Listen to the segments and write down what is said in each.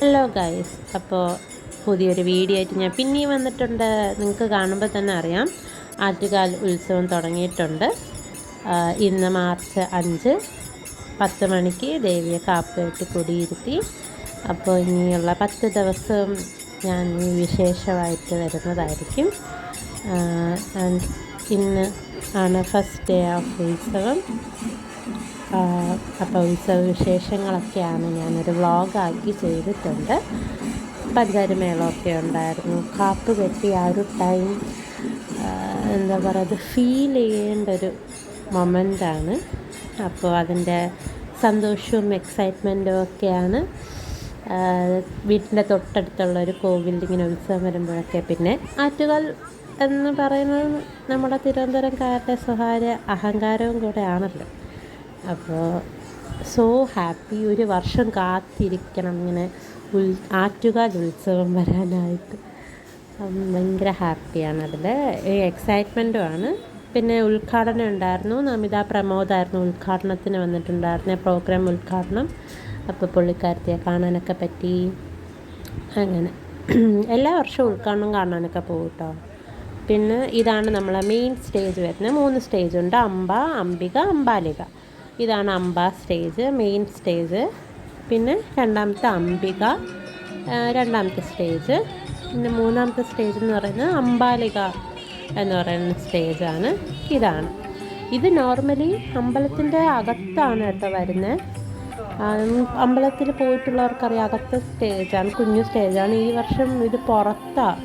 Hello guys അപ്പോൾ പുതിയൊരു video ആയിട്ട് ഞാൻ പിന്നെയും വന്നിട്ടുണ്ട്. നിങ്ങൾക്ക് കാണുമ്പോൾ തന്നെ അറിയാം. ആറ്റുകാൽ ഉത്സവം തുടങ്ങിയിട്ടുണ്ട്. ഇന്ന് മാർച്ച് അഞ്ച്. പത്ത് മണിക്ക് ദേവിയെ കാപ്പേട്ട് കുടിയിരുത്തി. അപ്പോൾ ഇനിയുള്ള പത്ത് ദിവസം ഞാൻ വിശേഷമായിട്ട് വരുന്നതായിരിക്കും. ഇന്ന് ആണ് ഫസ്റ്റ് ഡേ ഓഫ് ഉത്സവം. അപ്പോൾ ഉത്സവ വിശേഷങ്ങളൊക്കെയാണ് ഞാനൊരു വ്ളോഗാക്കി ചെയ്തിട്ടുണ്ട്. പഞ്ചാരിമേളമൊക്കെ ഉണ്ടായിരുന്നു. കാപ്പ് കെട്ടി ആ ഒരു ടൈം എന്താ പറയുക ഫീൽ ചെയ്യേണ്ട ഒരു മൊമെന്റാണ് അപ്പോൾ അതിന്റെ സന്തോഷവും എക്സൈറ്റ്മെന്റും ഒക്കെയാണ്. വീട്ടിന്റെ തൊട്ടടുത്തുള്ള ഒരു കോവിലിൽ ഇങ്ങനെ ഉത്സവം വരുമ്പോഴൊക്കെ പിന്നെ ആറ്റുകാൽ എന്ന് പറയുന്നത് നമ്മുടെ തിരുവനന്തപുരംകാരുടെ സ്വകാര്യ അഹങ്കാരവും കൂടെ ആണല്ലോ അപ്പോൾ സോ ഹാപ്പി ഒരു വർഷം കാത്തിരിക്കണം ഇങ്ങനെ ഉൽ ആറ്റുകാൽ ഉത്സവം വരാനായിട്ട്. ഭയങ്കര ഹാപ്പിയാണ് അതിൽ എക്സൈറ്റ്മെന്റുമാണ് പിന്നെ ഉദ്ഘാടനം ഉണ്ടായിരുന്നു. നമിത പ്രമോദായിരുന്നു ഉദ്ഘാടനത്തിന് വന്നിട്ടുണ്ടായിരുന്ന പ്രോഗ്രാം ഉദ്ഘാടനം. അപ്പോൾ പുള്ളിക്കാരത്തിയെ കാണാനൊക്കെ പറ്റി. അങ്ങനെ. എല്ലാ വർഷവും ഉദ്ഘാടനം കാണാനൊക്കെ പോകും കേട്ടോ പിന്നെ ഇതാണ് നമ്മളെ മെയിൻ സ്റ്റേജ് വരുന്നത് മൂന്ന് സ്റ്റേജ് ഉണ്ട്. അമ്പ അംബിക അംബാലിക. ഇതാണ് അമ്പ സ്റ്റേജ് മെയിൻ സ്റ്റേജ്. പിന്നെ രണ്ടാമത്തെ അംബിക രണ്ടാമത്തെ സ്റ്റേജ്. പിന്നെ മൂന്നാമത്തെ സ്റ്റേജ് എന്ന് പറയുന്നത് അംബാലിക എന്ന് പറയുന്ന സ്റ്റേജാണ്. ഇതാണ്. ഇത് നോർമലി അമ്പലത്തിന്റെ അകത്താണ് കേട്ടോ വരുന്നത് അമ്പലത്തിൽ പോയിട്ടുള്ളവർക്കറിയാം അകത്തെ സ്റ്റേജാണ് കുഞ്ഞു സ്റ്റേജാണ്. ഈ വർഷം ഇത് പുറത്താണ്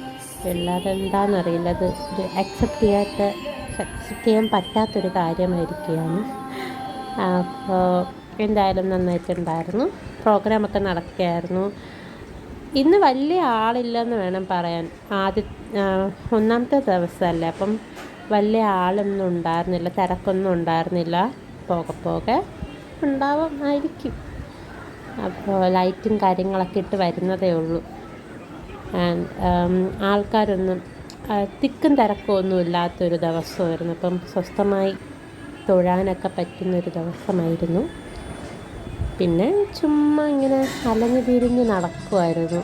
അല്ലാതെ എന്താണെന്നറിയില്ല അത് അക്സെപ്റ്റ് ചെയ്യാത്ത അക്സെപ്റ്റ് ചെയ്യാൻ പറ്റാത്തൊരു കാര്യമായിരിക്കുകയാണ്. അപ്പോൾ എന്തായാലും നന്നായിട്ടുണ്ടായിരുന്നു. പ്രോഗ്രാമൊക്കെ നടക്കുകയായിരുന്നു. ഇന്ന് വലിയ ആളില്ലെന്ന് വേണം പറയാൻ. ആദ്യ ഒന്നാമത്തെ ദിവസമല്ലേ. അപ്പം വലിയ ആളൊന്നും ഉണ്ടായിരുന്നില്ല തിരക്കൊന്നും ഉണ്ടായിരുന്നില്ല. പോകെ പോകെ ഉണ്ടാവുമായിരിക്കും അപ്പോൾ ലൈറ്റും കാര്യങ്ങളൊക്കെ ഇട്ട് വരുന്നതേ ഉള്ളൂ. ആൾക്കാരൊന്നും തിക്കും തിരക്കും ഒന്നും ഇല്ലാത്തൊരു ദിവസമായിരുന്നു. അപ്പം സ്വസ്ഥമായി തൊഴാനൊക്കെ പറ്റുന്നൊരു ദിവസമായിരുന്നു. പിന്നെ ചുമ്മാ ഇങ്ങനെ അലഞ്ഞു തിരിഞ്ഞ് നടക്കുമായിരുന്നു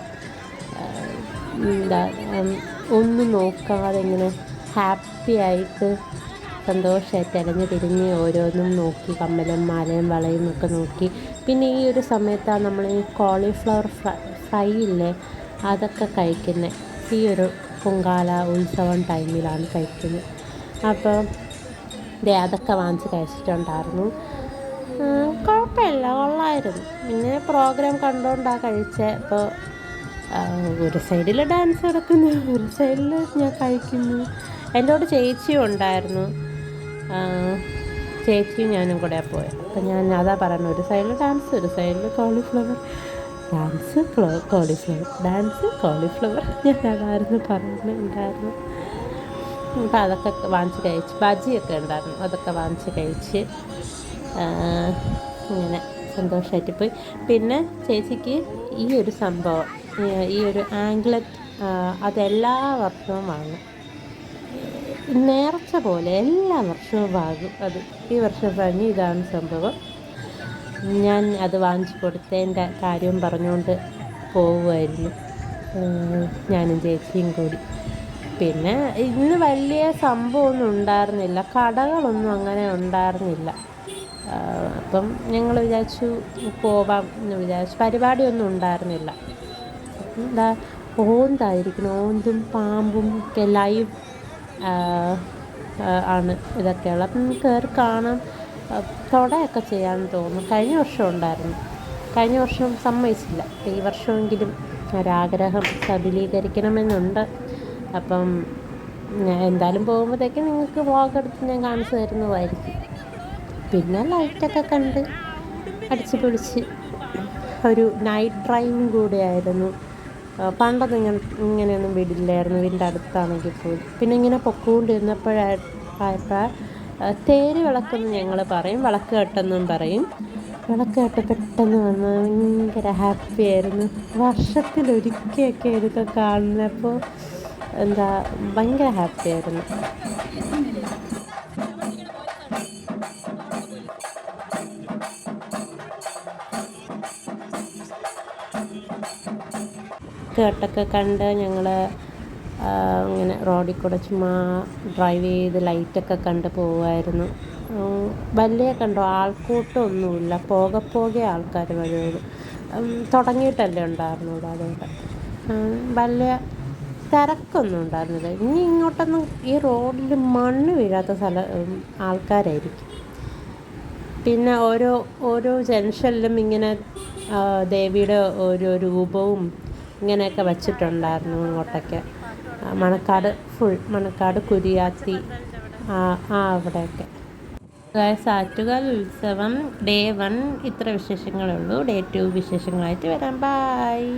എന്താ ഒന്നും നോക്കാതെ ഇങ്ങനെ ഹാപ്പി ആയിട്ട് സന്തോഷമായിട്ട് അലഞ്ഞു തിരിഞ്ഞ് ഓരോന്നും നോക്കി കമ്മലും മാലയും വളയും ഒക്കെ നോക്കി. പിന്നെ ഈ ഒരു സമയത്താണ് നമ്മൾ ഈ കോളിഫ്ലവർ ഫ്രൈ ഇല്ലേ അതൊക്കെ കഴിക്കുന്നത് ഈ ഒരു പൊങ്കാല ഉത്സവം ടൈമിലാണ് കഴിക്കുന്നത് അപ്പോൾ ദേ അതൊക്കെ വാങ്ങിച്ച് കഴിച്ചിട്ടുണ്ടായിരുന്നു. കുഴപ്പമില്ല കൊള്ളായിരുന്നു. പിന്നെ പ്രോഗ്രാം കണ്ടുകൊണ്ടാണ് കഴിച്ചത് അപ്പോൾ ഒരു സൈഡിൽ ഡാൻസ് നടക്കുന്നു ഒരു സൈഡിൽ ഞാൻ കഴിക്കുന്നു. എന്റെ കൂടെ ചേച്ചിയും ഉണ്ടായിരുന്നു. ചേച്ചിയും ഞാനും കൂടെ പോയത് അപ്പം ഞാൻ അതാ പറയുന്നത് ഒരു സൈഡിൽ ഡാൻസ് ഒരു സൈഡിൽ cauliflower dance cauliflower dance cauliflower ഞാൻ അതായിരുന്നു പറയുന്നുണ്ടായിരുന്നു അപ്പം അതൊക്കെ വാങ്ങിച്ച് കഴിച്ച് ബജിയൊക്കെ ഉണ്ടായിരുന്നു. അതൊക്കെ വാങ്ങിച്ച് കഴിച്ച് ഇങ്ങനെ സന്തോഷമായിട്ട് പോയി പിന്നെ ചേച്ചിക്ക് ഈ ഒരു സംഭവം ഈ- ഒരു ആംഗ്ലറ്റ് അതെല്ലാ വർഷവും വാങ്ങും. നേർച്ച പോലെ എല്ലാ വർഷവും വാങ്ങും അത്. ഈ വർഷം വാങ്ങി ഇതാണ് സംഭവം. ഞാൻ അത് വാങ്ങിച്ചു കൊടുത്തതിന്റെ കാര്യം പറഞ്ഞുകൊണ്ട് പോവുമായിരുന്നു ഞാനും ചേച്ചിയും കൂടി. പിന്നെ ഇന്ന് വലിയ സംഭവമൊന്നും ഉണ്ടായിരുന്നില്ല. കടകളൊന്നും അങ്ങനെ ഉണ്ടായിരുന്നില്ല. അപ്പം ഞങ്ങൾ വിചാരിച്ചു പോവാം എന്ന് വിചാരിച്ചു. പരിപാടിയൊന്നും ഉണ്ടായിരുന്നില്ല. എന്താ ഓന്തായിരിക്കണം. ഓന്തും പാമ്പും ഒക്കെ ലൈവ് ആണ് ഇതൊക്കെയുള്ള. അപ്പം കയറി കാണാം. തൊടയൊക്കെ ചെയ്യാൻ തോന്നും കഴിഞ്ഞ വർഷം ഉണ്ടായിരുന്നു. കഴിഞ്ഞ വർഷം സമ്മതിച്ചില്ല. ഈ വർഷമെങ്കിലും ഒരാഗ്രഹം സബലീകരിക്കണമെന്നുണ്ട്. അപ്പം എന്തായാലും പോകുമ്പോഴത്തേക്ക് നിങ്ങൾക്ക് വ്ളോഗ് എടുത്ത് ഞാൻ കാണിച്ചു തരുന്നതായിരിക്കും പിന്നെ ലൈറ്റൊക്കെ കണ്ട് അടിച്ച് പൊളിച്ച് ഒരു നൈറ്റ് ഡ്രൈവും കൂടിയായിരുന്നു. പണ്ടൊന്നും ഇങ്ങനെ ഇങ്ങനെയൊന്നും വിടില്ലായിരുന്നു വീടിന്റെ അടുത്താണെങ്കിൽ പോയി പിന്നെ ഇങ്ങനെ പൊക്കോണ്ടിരുന്നപ്പോഴായപ്പോൾ തേര് വിളക്കെന്ന് ഞങ്ങൾ പറയും വിളക്ക് കെട്ടെന്നും പറയും. വിളക്ക് കെട്ട് പെട്ടെന്ന് വന്ന് ഭയങ്കര ഹാപ്പിയായിരുന്നു വർഷത്തിലൊരിക്കലൊക്കെ ഇതൊക്കെ കാണുന്നപ്പോൾ എന്താ ഭയങ്കര ഹാപ്പി ആയിരുന്നു. കേട്ടൊക്കെ കണ്ട് ഞങ്ങൾ ഇങ്ങനെ റോഡിൽ കൂടെ ചുമ്മാ ഡ്രൈവ് ചെയ്ത് ലൈറ്റൊക്കെ കണ്ട് പോവുമായിരുന്നു. വലിയ കണ്ടോ ആൾക്കൂട്ടമൊന്നുമില്ല. പോകെ പോകെ ആൾക്കാർ വരുള്ളൂ തുടങ്ങിയിട്ടല്ലേ ഉണ്ടായിരുന്നുള്ളൂ അതുകൊണ്ട്. വലിയ തിരക്കൊന്നും ഉണ്ടായിരുന്നില്ല ഇനി ഇങ്ങോട്ടൊന്നും ഈ റോഡിൽ മണ്ണ് വീഴാത്ത സ്ഥല ആൾക്കാരായിരിക്കും. പിന്നെ ഓരോ ഓരോ ജംഗ്ഷനിലും ഇങ്ങനെ ദേവിയുടെ ഓരോ രൂപവും ഇങ്ങനെയൊക്കെ വച്ചിട്ടുണ്ടായിരുന്നു അങ്ങോട്ടൊക്കെ മണക്കാട് ഫുൾ മണക്കാട് കുരിയാത്തി ആ അവിടെയൊക്കെ. സാറ്റുകാൽ ഉത്സവം ഡേ വൺ. ഇത്ര വിശേഷങ്ങളുള്ളൂ ഡേ ടു വിശേഷങ്ങളായിട്ട് വരാം. ബായ്.